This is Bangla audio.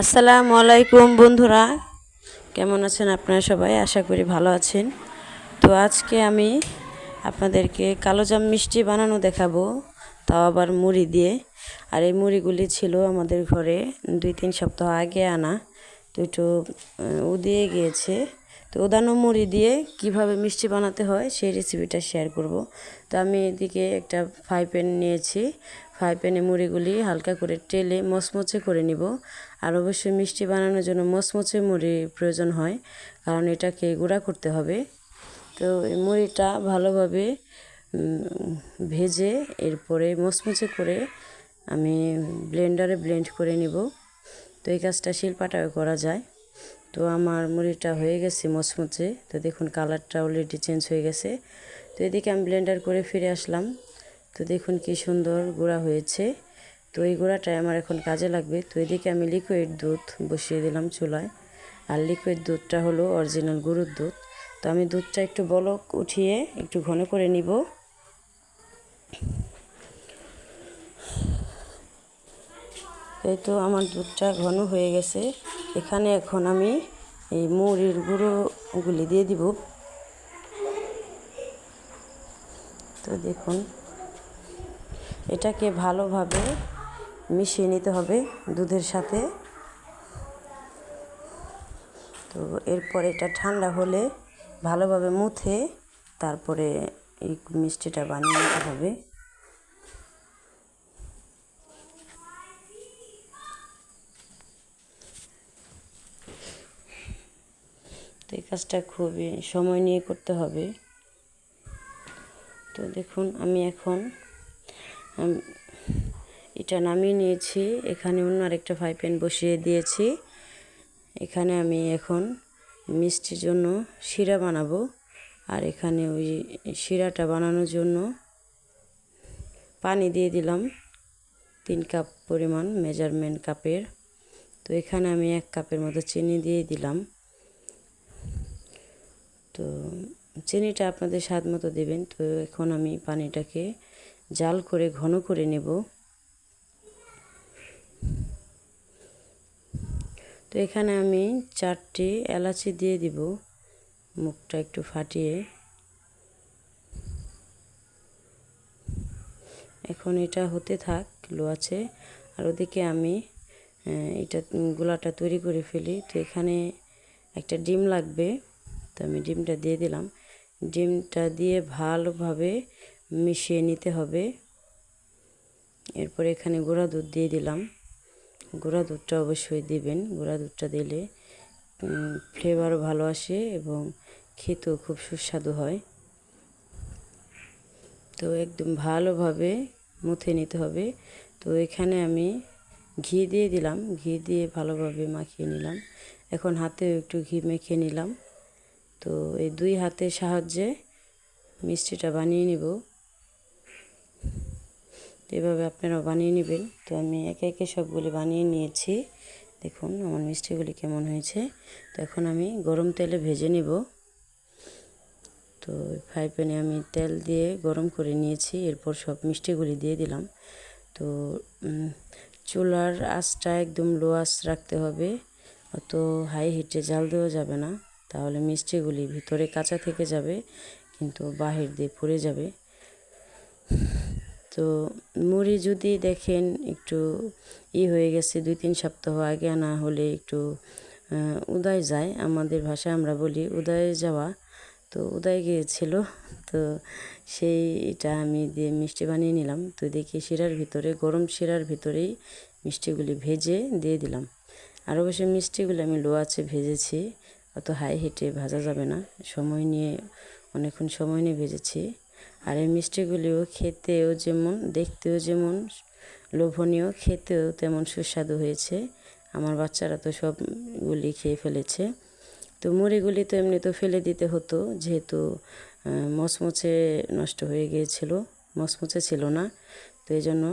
আসসালামু আলাইকুম বন্ধুরা। কেমন আছেন আপনারা সবাই? আশা করি ভালো আছেন। তো আজকে আমি আপনাদেরকে কালোজাম মিষ্টি বানানো দেখাবো, তাও আবার মুড়ি দিয়ে। আর এই মুড়িগুলি ছিল আমাদের ঘরে দুই তিন সপ্তাহ আগে আনা। একটু আহ, উদিয়ে গিয়েছে। তো ওদানো মুড়ি দিয়ে কীভাবে মিষ্টি বানাতে হয় সেই রেসিপিটা শেয়ার করব। তো আমি এদিকে একটা ফ্রাই প্যান নিয়েছি। ফ্রাই প্যানে মুড়িগুলি হালকা করে টেলে মচমচে করে নিব। আর অবশ্যই মিষ্টি বানানোর জন্য মচমচে মুড়ি প্রয়োজন হয় কারণ এটাকে গুঁড়া করতে হবে। তো এই মুড়িটা ভালোভাবে ভেজে এরপরে মচমচে করে আমি ব্লেন্ডারে ব্লেন্ড করে নিব। তো এই কাজটা শিলপাটাও করা যায়। তো আমার মুড়িটা হয়ে গেছে মচমচে। তো দেখুন কালারটা অলরেডি চেঞ্জ হয়ে গেছে। তো এদিকে আমি ব্লেন্ডার করে ফিরে আসলাম। তো দেখুন কি সুন্দর গুঁড়া হয়েছে। তো এই গুঁড়াটাই আমার এখন কাজে লাগবে। তো এদিকে আমি লিকুইড দুধ বসিয়ে দিলাম চুলায়। আর লিকুইড দুধটা হলো অরিজিনাল গরুর দুধ। তো আমি দুধটা একটু বলক উঠিয়ে একটু ঘন করে নিব। এই তো আমার দুধটা ঘন হয়ে গেছে। এখানে এখন আমি এই মুড়ির গুঁড়োগুলি দিয়ে দিব। তো দেখুন, এটাকে ভালোভাবে মিশিয়ে নিতে হবে দুধের সাথে। তো এরপর এটা ঠান্ডা হলে ভালোভাবে মুথে তারপরে এই মিষ্টিটা বানিয়ে নিতে হবে। এই কাজটা খুবই সময় নিয়ে করতে হবে। তো দেখুন, আমি এখন এটা নামিয়ে নিয়েছি। এখানে অন্য আরেকটা ফ্রাই প্যান বসিয়ে দিয়েছি। এখানে আমি এখন মিষ্টির জন্য শিরা বানাবো। আর এখানে ওই শিরাটা বানানোর জন্য পানি দিয়ে দিলাম। তিন কাপ পরিমাণ মেজারমেন্ট কাপের। তো এখানে আমি এক কাপের মতো চিনি দিয়ে দিলাম। তো চিনিটা আপনাদের স্বাদ মতো দেবেন। তো এখন আমি পানিটাকে জাল করে, ঘন করে নেব। তো এখানে আমি চারটি এলাচি দিয়ে দিব, মুখটা একটু ফাটিয়ে। এখন এটা হতে থাক, লো আছে। আর ওদিকে আমি এটা গোলাটা তৈরি করে ফেলি। তো এখানে একটা ডিম লাগবে। তো আমি ডিমটা দিয়ে দিলাম। ডিমটা দিয়ে ভালোভাবে মিশিয়ে নিতে হবে। এরপর এখানে গুঁড়া দুধ দিয়ে দিলাম। গুঁড়া দুধটা অবশ্যই দিবেন। গুঁড়া দুধটা দিলে ফ্লেভারও ভালো আসে এবং খেতেও খুব সুস্বাদু হয়। তো একদম ভালোভাবে মুথে নিতে হবে। তো এখানে আমি ঘি দিয়ে দিলাম। ঘি দিয়ে ভালোভাবে মাখিয়ে নিলাম। এখন হাতেও একটু ঘি মেখে নিলাম। তো এই দুই হাতের সাহায্যে মিষ্টিটা বানিয়ে নিব। এভাবে আপনারাও বানিয়ে নেবেন। তো আমি একে একে সবগুলি বানিয়ে নিয়েছি। দেখুন আমার মিষ্টিগুলি কেমন হয়েছে। তো এখন আমি গরম তেলে ভেজে নিব। তো ফ্রাই প্যানে আমি তেল দিয়ে গরম করে নিয়েছি। এরপর সব মিষ্টিগুলি দিয়ে দিলাম। তো চুলার আঁচটা একদম লো আঁচ রাখতে হবে। অত হাই হিটে জাল দেওয়া যাবে না। তাহলে মিষ্টিগুলি ভিতরে কাঁচা থেকে যাবে, কিন্তু বাহির দিয়ে পুড়ে যাবে। তো মুড়ি যদি দেখেন একটু ই হয়ে গেছে দুই তিন সপ্তাহ আগে আনা হলে একটু উদয় যায়। আমাদের ভাষায় আমরা বলি উদয় যাওয়া। তো উদয় গিয়েছিল, তো সেইটা আমি দিয়ে মিষ্টি বানিয়ে নিলাম। তো দেখি শিরার ভিতরে, গরম শিরার ভিতরেই মিষ্টিগুলি ভেজে দিয়ে দিলাম। আর অবশ্যই মিষ্টিগুলি আমি লো আছে ভেজেছি। অত হাই হিটে ভাজা যাবে না। সময় নিয়ে অনেকক্ষণ সময় নিয়ে ভেজেছি। আর এই মিষ্টিগুলিও খেতেও যেমন, দেখতেও যেমন লোভনীয়, খেতেও তেমন সুস্বাদু হয়েছে। আমার বাচ্চারা তো সবগুলি খেয়ে ফেলেছে। তো মুড়িগুলি তো এমনি তো ফেলে দিতে হতো, যেহেতু মচমচে নষ্ট হয়ে গিয়েছিল। মচমচে ছিল না, তো এই জন্য